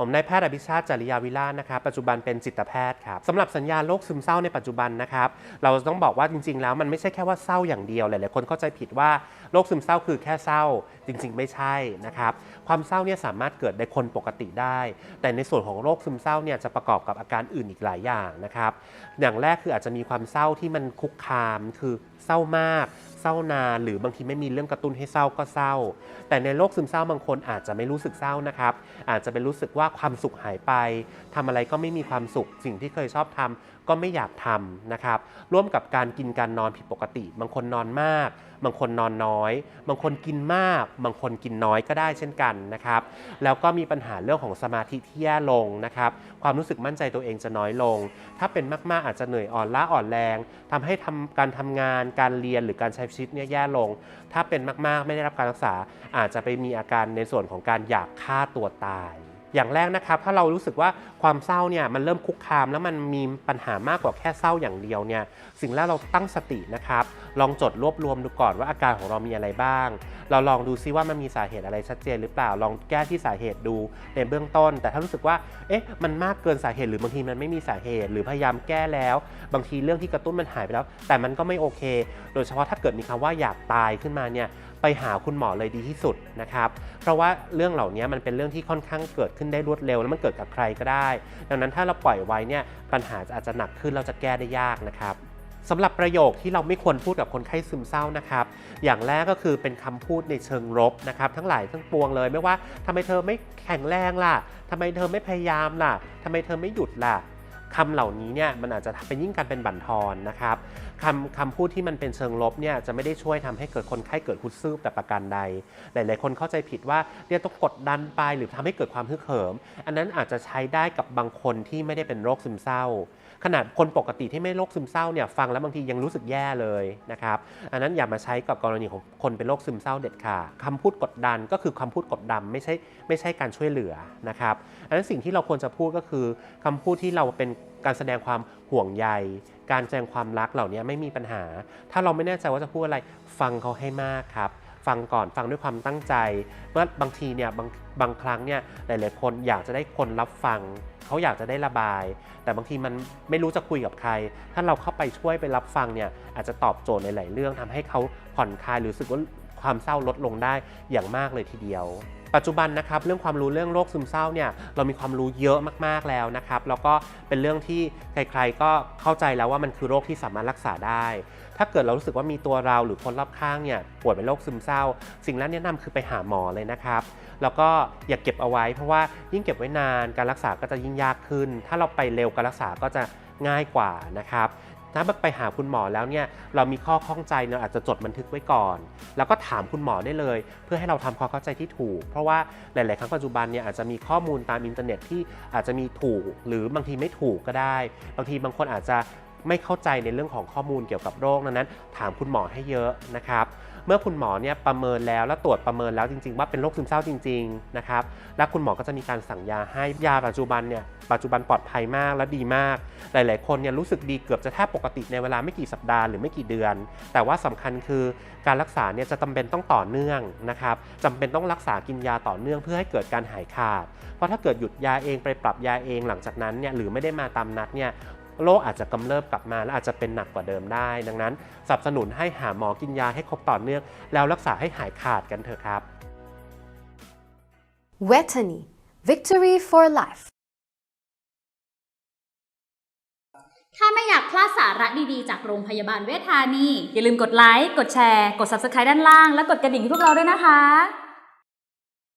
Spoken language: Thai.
ผมนายแพทย์อภิชาติจริยาวิลาศนะครับปัจจุบันเป็นจิตแพทย์ครับสำหรับสัญญาโรคซึมเศร้าในปัจจุบันนะครับเราต้องบอกว่าจริง ๆ แล้วมันไม่ใช่แค่ว่าเศร้าอย่างเดียวหลายๆคนเข้าใจผิดว่าโรคซึมเศร้าคือแค่เศร้าจริง ๆ ไม่ใช่นะครับความเศร้าเนี่ยสามารถเกิดในคนปกติได้ แต่ในส่วนของโรคซึมเศร้าเนี่ยจะประกอบกับอาการอื่นอีกหลายอย่างนะครับอย่างแรกคืออาจจะมีความเศร้าที่มันคุกคามคือเศร้ามากเศร้านานหรือบางทีไม่มีเรื่องกระตุ้นให้เศร้าก็เศร้า แต่ในโรคซึมเศร้าบางคนอาจจะไม่รู้สึกเศร้านะครับอาจจะเป็นรู้สึกว่าความสุขหายไปทำอะไรก็ไม่มีความสุข สิ่งที่เคยชอบทำก็ไม่อยากทำนะครับร่วมกับการกินการนอนผิดปกติ บางคนนอนมาก บางคนนอนน้อย บางคนกินมาก บางคนกินน้อยก็ได้เช่นกันนะครับแล้วก็มีปัญหาเรื่องของสมาธิที่แย่ลงนะครับความรู้สึกมั่นใจตัวเองจะน้อยลง ถ้าเป็นมากๆอาจจะเหนื่อยอ่อนล้าอ่อนแรงทำให้ทำการทำงาน การเรียนหรือการใช้ชีวิตเนี่ยแย่ลง ถ้าเป็นมากๆ ไม่ได้รับการรักษาอาจจะไปมีอาการในส่วนของการอยากฆ่าตัวตาย อย่างแรกนะครับถ้าเรารู้สึกว่าความเศร้าเนี่ยมันเริ่มคุกคาม แล้วมันมีปัญหามากกว่าแค่เศร้าอย่างเดียวเนี่ยสิ่งแรกเราตั้งสตินะครับ ลองจดรวบรวมดูก่อนว่าอาการของเรามีอะไรบ้าง เราลองดูซิว่ามันมีสาเหตุอะไรชัดเจนหรือเปล่าลองแก้ที่สาเหตุดูในเบื้องต้น แต่ถ้ารู้สึกว่าเอ๊ะมันมากเกินสาเหตุหรือบางทีมันไม่มีสาเหตุ หรือพยายามแก้แล้ว บางทีเรื่องที่กระตุ้นมันหายไปแล้ว แต่มันก็ไม่โอเค โดยเฉพาะถ้าเกิดมีคำว่าอยากตายขึ้นมาเนี่ย ไปหาคุณหมอเลยดีที่สุดนะครับ เพราะว่าเรื่องเหล่านี้มันเป็นเรื่องที่ค่อนข้างเกิดขึ้นได้รวดเร็ว แล้วมันเกิดกับใครก็ได้ ดังนั้นถ้าเราปล่อยไว้เนี่ยปัญหาอาจจะหนักขึ้นเราจะแก้ได้ยากนะครับสำหรับประโยคที่เราไม่ควรพูดกับคนไข้ซึมเศร้านะครับ อย่างแรกก็คือเป็นคำพูดในเชิงลบนะครับ ทั้งหลายทั้งปวงเลย ไม่ว่าทำไมเธอไม่แข็งแรงล่ะทำไมเธอไม่พยายามล่ะทำไมเธอไม่หยุดล่ะ คำเหล่านี้เนี่ยมันอาจจะเป็นยิ่งการเป็นบั่นทอนนะครับคำคำพูดที่มันเป็นเชิงลบเนี่ยจะไม่ได้ช่วยทำให้เกิดคนไข้เกิดคุดซึบแต่ประการใด หลาย ๆ คนเข้าใจผิดว่าเนี่ยต้องกดดันไปหรือทำให้เกิดความฮึกเหิม อันนั้นอาจจะใช้ได้กับบางคนที่ไม่ได้เป็นโรคซึมเศร้า ขนาดคนปกติที่ไม่โรคซึมเศร้าเนี่ยฟังแล้วบางทียังรู้สึกแย่เลยนะครับอันนั้นอย่ามาใช้กับกรณีของคนเป็นโรคซึมเศร้าเด็ดขาดคำพูดกดดันก็คือคำพูดกดดันไม่ใช่ไม่ใช่การช่วยเหลือนะครับอันนั้นสิ่งที่เราควรจะพูดก็คือคำพูดที่เราเป็นการแสดงความห่วงใย การแสดงความรักเหล่านี้ไม่มีปัญหา ถ้าเราไม่แน่ใจว่าจะพูดอะไร ฟังเขาให้มากครับ ฟังก่อนฟังด้วยความตั้งใจ เมื่อบางทีเนี่ยบางบางครั้งเนี่ยหลาย ๆ คนอยากจะได้คนรับฟัง เขาอยากจะได้ระบาย แต่บางทีมันไม่รู้จะคุยกับใคร ถ้าเราเข้าไปช่วยไปรับฟังเนี่ยอาจจะตอบโจทย์ในหลายเรื่องทำให้เขาผ่อนคลายหรือรู้สึกว่า ความเศร้าลดลงได้อย่างมากเลยทีเดียว ปัจจุบันนะครับเรื่องความรู้เรื่องโรคซึมเศร้าเนี่ยเรามีความรู้เยอะมากๆแล้วนะครับ แล้วก็เป็นเรื่องที่ใครๆก็เข้าใจแล้วว่ามันคือโรคที่สามารถรักษาได้ ถ้าเกิดเรารู้สึกว่ามีตัวเราหรือคนรอบข้างเนี่ยป่วยเป็นโรคซึมเศร้า สิ่งแรกแนะนำคือไปหาหมอเลยนะครับแล้วก็อย่าเก็บเอาไว้ เพราะว่ายิ่งเก็บไว้นานการรักษาก็จะยิ่งยากขึ้น ถ้าเราไปเร็วการรักษาก็จะง่ายกว่านะครับ ถ้าไปหาคุณหมอแล้วเนี่ยเรามีข้อข้องใจเราอาจจะจดบันทึกไว้ก่อน แล้วก็ถามคุณหมอได้เลย เพื่อให้เราทำความเข้าใจที่ถูก เพราะว่าหลาย ๆ ครั้งปัจจุบันเนี่ยอาจจะมีข้อมูลตามอินเทอร์เน็ตที่อาจจะมีถูก หรือบางทีไม่ถูกก็ได้ บางทีบางคนอาจจะไม่เข้าใจในเรื่องของข้อมูลเกี่ยวกับโรคดังนั้น ถามคุณหมอให้เยอะนะครับ เมื่อคุณหมอเนี่ยประเมินแล้วและตรวจประเมินแล้วจริง ๆ ว่าเป็นโรคซึมเศร้าจริงๆนะครับแล้วคุณหมอก็จะมีการสั่งยาให้ยาปัจจุบันเนี่ยปัจจุบันปลอดภัยมากและดีมาก หลาย ๆ คนเนี่ยรู้สึกดีเกือบจะแทบปกติในเวลาไม่กี่สัปดาห์หรือไม่กี่เดือน แต่ว่าสำคัญคือการรักษาเนี่ยจะจำเป็นต้องต่อเนื่องนะครับจำเป็นต้องรักษากินยาต่อเนื่องเพื่อให้เกิดการหายขาด เพราะถ้าเกิดหยุดยาเองไปปรับยาเองหลังจากนั้นเนี่ยหรือไม่ได้มาตามนัดเนี่ย โรคอาจจะกำเริบกลับมาและอาจจะเป็นหนักกว่าเดิมได้ ดังนั้นสนับสนุนให้หาหมอกินยาให้ครบต่อเนื่อง แล้วรักษาให้หายขาดกันเถอะครับ Wetany Victory for Life ถ้าไม่อยากพลาดสาระดีๆ จากโรงพยาบาลเวชธานี อย่าลืมกดไลค์ กดแชร์ กด Subscribe ด้านล่าง และกดกระดิ่งให้พวกเราด้วยนะคะ